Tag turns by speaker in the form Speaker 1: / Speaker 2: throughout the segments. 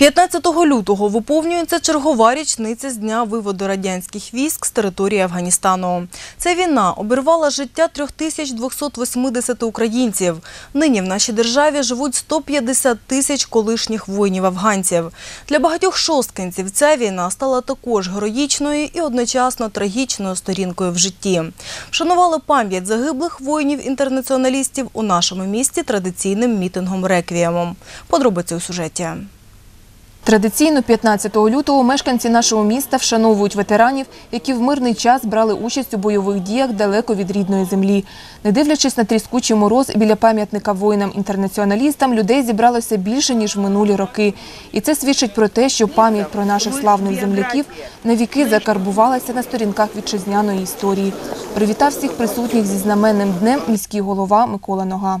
Speaker 1: 15 лютого виповнюється чергова річниця з дня виводу радянських військ з території Афганістану. Ця війна обірвала життя 3280 українців. Нині в нашій державі живуть 150 тисяч колишніх воїнів-афганців. Для багатьох шосткинців ця війна стала також героїчною і одночасно трагічною сторінкою в житті. Вшанували пам'ять загиблих воїнів-інтернаціоналістів у нашому місті традиційним мітингом реквіємом. Подробиці у сюжеті.
Speaker 2: Традиційно 15 лютого мешканці нашого міста вшановують ветеранів, які в мирний час брали участь у бойових діях далеко від рідної землі. Не дивлячись на тріскучий мороз, біля пам'ятника воїнам-інтернаціоналістам людей зібралося більше, ніж в минулі роки. І це свідчить про те, що пам'ять про наших славних земляків навіки закарбувалася на сторінках вітчизняної історії. Привітав всіх присутніх зі знаменним днем міський голова Микола Нога.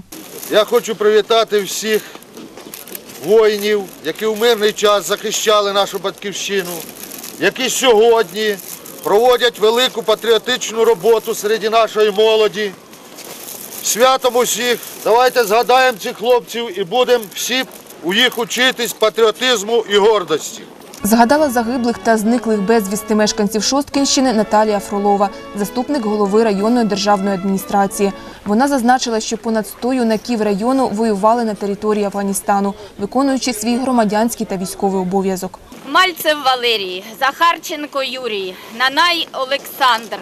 Speaker 3: Я хочу привітати всіх воїнів, які в мирний час захищали нашу батьківщину, які сьогодні проводять велику патріотичну роботу серед нашої молоді. Святом усіх, давайте згадаємо цих хлопців і будемо всі у їх учитись патріотизму і гордості.
Speaker 2: Згадала загиблих та зниклих безвісти мешканців Шосткінщини Наталія Фролова, заступник голови районної державної адміністрації. Вона зазначила, що понад 100 юнаків району воювали на території Афганістану, виконуючи свій громадянський та військовий обов'язок.
Speaker 4: Мальцев Валерій, Захарченко Юрій, Нанай Олександр,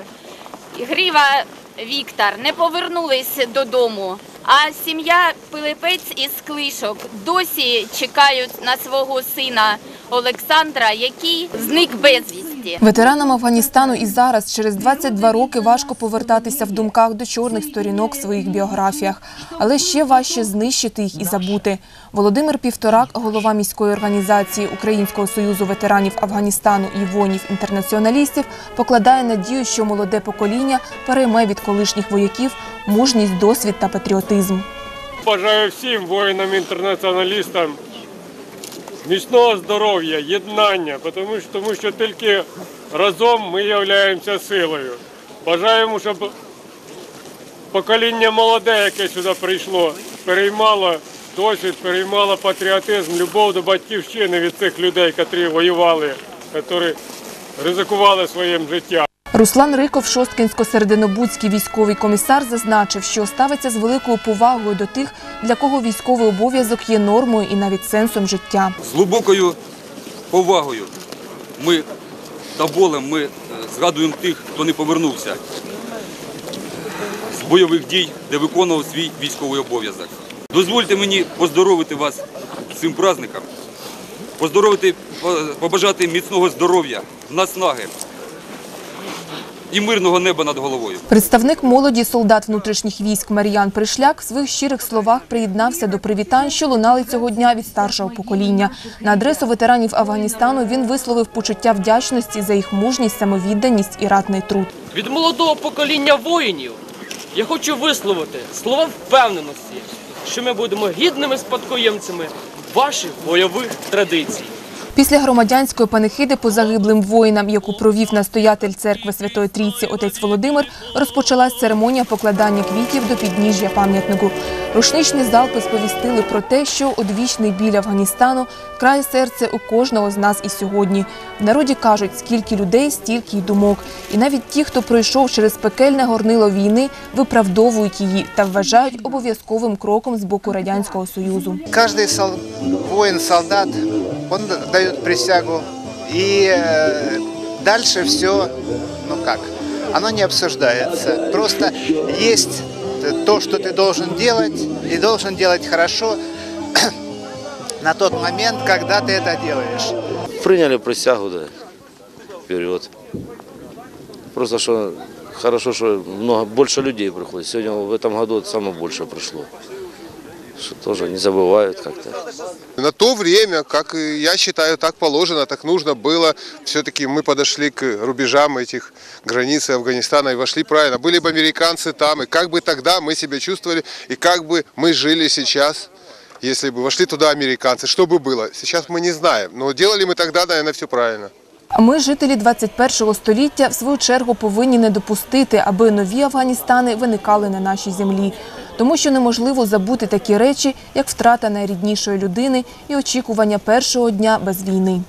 Speaker 4: Грива Віктор не повернулись додому. А сім'я Пилипець із Клишок досі чекають на свого сина Олександра, який зник безвісті.
Speaker 2: Ветеранам Афганістану і зараз, через 22 роки, важко повертатися в думках до чорних сторінок в своїх біографіях. Але ще важче знищити їх і забути. Володимир Півторак, голова міської організації Українського союзу ветеранів Афганістану і воїнів-інтернаціоналістів, покладає надію, що молоде покоління перейме від колишніх вояків мужність, досвід та патріотизм.
Speaker 5: Бажаю всім воїнам-інтернаціоналістам міцного здоров'я, єднання, тому що, тому що тільки разом ми являємося силою. Бажаємо, щоб покоління молоде, яке сюди прийшло, переймало досвід, переймало патріотизм, любов до батьківщини від цих людей, які воювали, які ризикували своїм життям.
Speaker 2: Руслан Риков, Шосткінсько-Серединобудський військовий комісар, зазначив, що ставиться з великою повагою до тих, для кого військовий обов'язок є нормою і навіть сенсом життя.
Speaker 6: з глибокою повагою ми та болем ми е, згадуємо тих, хто не повернувся з бойових дій, де виконував свій військовий обов'язок. Дозвольте мені поздоровити вас цим праздником, поздоровити, побажати міцного здоров'я, наснаги і мирного неба над головою.
Speaker 2: Представник молоді солдат внутрішніх військ Мар'ян Пришляк в своїх щирих словах приєднався до привітань, що лунали цього дня від старшого покоління. На адресу ветеранів Афганістану він висловив почуття вдячності за їх мужність, самовідданість і ратний труд.
Speaker 7: Від молодого покоління воїнів я хочу висловити слова впевненості, що ми будемо гідними спадкоємцями ваших бойових традицій.
Speaker 2: Після громадянської панихиди по загиблим воїнам, яку провів настоятель церкви Святої Трійці отець Володимир, розпочалась церемонія покладання квітів до підніжжя пам'ятнику. Рушничні залпи сповістили про те, що одвічний біль Афганістану крає серце у кожного з нас і сьогодні. В народі кажуть, скільки людей, стільки й думок. І навіть ті, хто пройшов через пекельне горнило війни, виправдовують її та вважають обов'язковим кроком з боку радянського союзу.
Speaker 8: Сол- воин, солдат, он дает присягу. И э, дальше все, ну как, оно не обсуждается. Просто есть то, что ты должен делать, и должен делать хорошо на тот момент, когда ты это делаешь.
Speaker 9: Приняли присягу, да, вперед. Просто что хорошо, что много, больше людей приходит. Сегодня в этом году самое больше пришло. Что тоже не забывают как-то.
Speaker 10: На то время, как и я считаю, так положено, так нужно было. Все-таки мы подошли к рубежам этих границ Афганистана и вошли правильно. Были бы американцы там, и как бы тогда мы себя чувствовали, и как бы мы жили сейчас, если бы вошли туда американцы, что бы было. Сейчас мы не знаем, но делали мы тогда, наверное, все правильно.
Speaker 2: А Ми, жителі 21 століття, в свою чергу повинні не допустити, аби нові Афганістани виникали на нашій землі. тому що неможливо забути такі речі, як втрата найріднішої людини і очікування першого дня без війни.